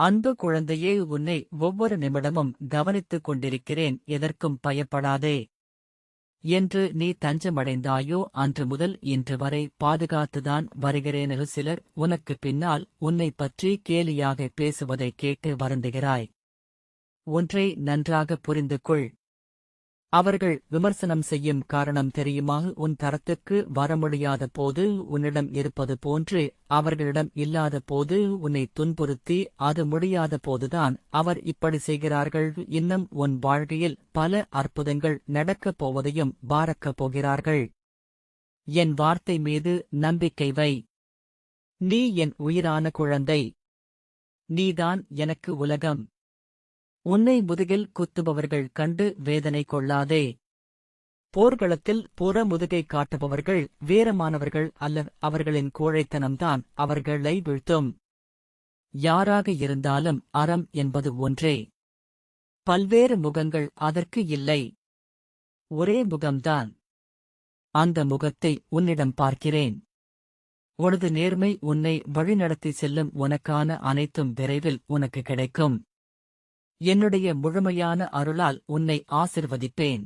அன்பு குழந்தையே உன்னை ஒவ்வொரு நிமிடமும் கவனித்துக் கொண்டிருக்கிறேன் எதற்கும் பயப்படாதே. என்று நீ தஞ்சமடைந்தாயோ அன்று முதல் இன்று வரை பாதுகாத்துதான் வருகிறேனென்று சிலர் உனக்கு பின்னால் உன்னை பற்றி கேலியாக பேசுவதைக் கேட்டு வருந்துகிறாய். ஒன்றை நன்றாக புரிந்து கொள் அவர்கள் விமர்சனம் செய்யும் காரணம் தெரியுமா? உன் தரத்துக்கு வர முடியாத போது உன்னிடம் இருப்பது போன்று அவர்களிடம் இல்லாத போது உன்னை துன்புறுத்தி அது முடியாத போதுதான் அவர் இப்படி செய்கிறார்கள். இன்னும் உன் வாழ்க்கையில் பல அற்புதங்கள் நடக்கப் போவதையும் பாரக்கப் போகிறார்கள். என் வார்த்தை மீது நம்பிக்கை வை. நீ என் உயிரான குழந்தை. நீதான் எனக்கு உலகம். உன்னை முதுகில் குத்துபவர்கள் கண்டு வேதனை கொள்ளாதே. போர்க்களத்தில் புற முதுகை காட்டுபவர்கள் வீரமானவர்கள் அல்ல அவர்களின் கோழைத்தனம்தான் அவர்களை வீழ்த்தும். யாராக இருந்தாலும் அறம் என்பது ஒன்றே. பல்வேறு முகங்கள் அதற்கு இல்லை. ஒரே முகம்தான். அந்த முகத்தை உன்னிடம் பார்க்கிறேன். உனது நேர்மை உன்னை வழிநடத்தி செல்லும் உனக்கான அனைத்தும் விரைவில் உனக்கு கிடைக்கும். என்னுடைய முழுமையான அருளால் உன்னை ஆசிர்வதிப்பேன்.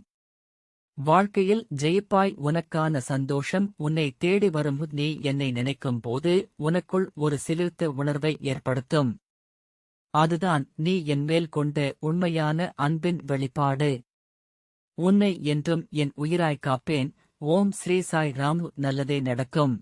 வாழ்க்கையில் ஜெயிப்பாய் உனக்கான சந்தோஷம் உன்னை தேடி வரும் நீ என்னை நினைக்கும் போது உனக்குள் ஒரு சிலிர்த்த உணர்வை ஏற்படுத்தும். அதுதான் நீ என்மேல் கொண்ட உண்மையான அன்பின் வெளிப்பாடு. உன்னை என்றும் என் உயிராய் காப்பேன். ஓம் ஸ்ரீ சாய் ராம். நல்லதே நடக்கும்.